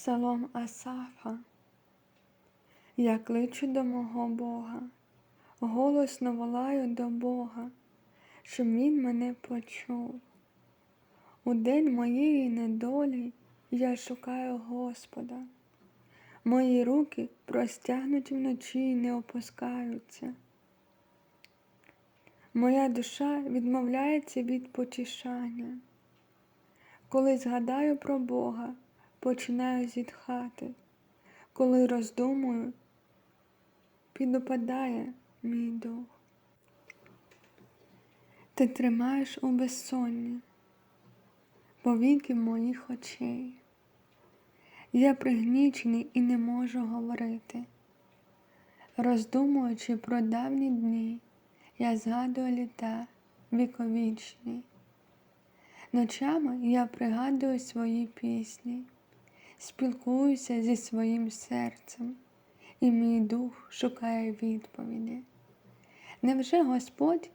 Псалом Асафа. Я кличу до мого Бога, голосно волаю до Бога, щоб Він мене почув. У день моєї недолі я шукаю Господа. Мої руки простягнуті вночі й не опускаються. Моя душа відмовляється від потішання. Коли згадаю про Бога, починаю зітхати. Коли роздумую, підопадає мій дух. Ти тримаєш у безсонні повіки моїх очей. Я пригнічений і не можу говорити. Роздумуючи про давні дні, я згадую літа віковічні. Ночами я пригадую свої пісні, спілкуюся зі своїм серцем, і мій дух шукає відповіді. Невже Господь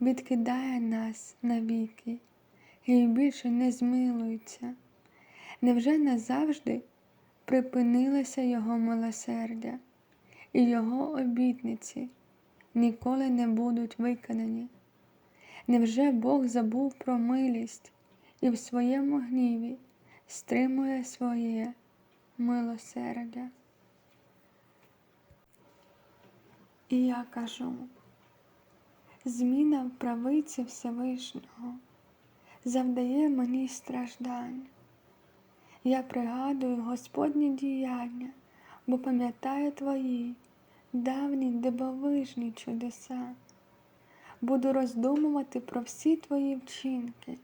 відкидає нас навіки і більше не змилується? Невже назавжди припинилося Його милосердя, і Його обітниці ніколи не будуть виконані? Невже Бог забув про милість і в своєму гніві стримує своє милосердя? І я кажу, зміна в правиці Всевишнього завдає мені страждань. Я пригадую Господні діяння, бо пам'ятаю твої давні дивовижні чудеса. Буду роздумувати про всі твої вчинки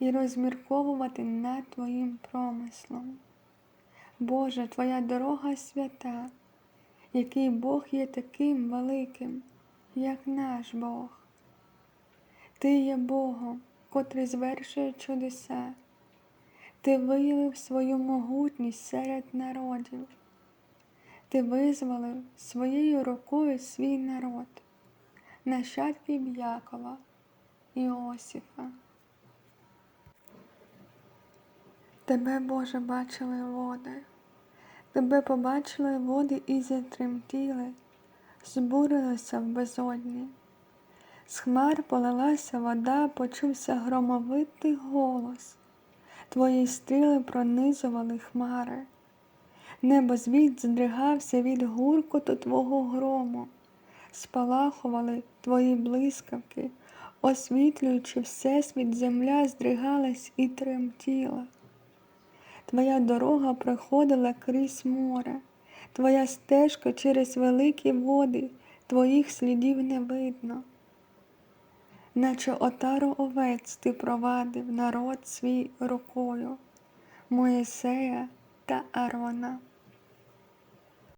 і розмірковувати над Твоїм промислом. Боже, Твоя дорога свята, який Бог є таким великим, як наш Бог. Ти є Богом, котрий звершує чудеса. Ти виявив свою могутність серед народів. Ти визволив своєю рукою свій народ, нащадків Якова Іосифа. Тебе, Боже, бачили води, тебе побачили води і затремтіли, збурилися в безодні. З хмар полилася вода, почувся громовитий голос. Твої стріли пронизували хмари. Небо звід здригався від гуркоту Твого грому, спалахували Твої блискавки, освітлюючи всесвіт, земля здригалась і тремтіла. Твоя дорога проходила крізь море, Твоя стежка через великі води, Твоїх слідів не видно. Наче отару овець ти провадив народ свій рукою, Моїсея та Арона.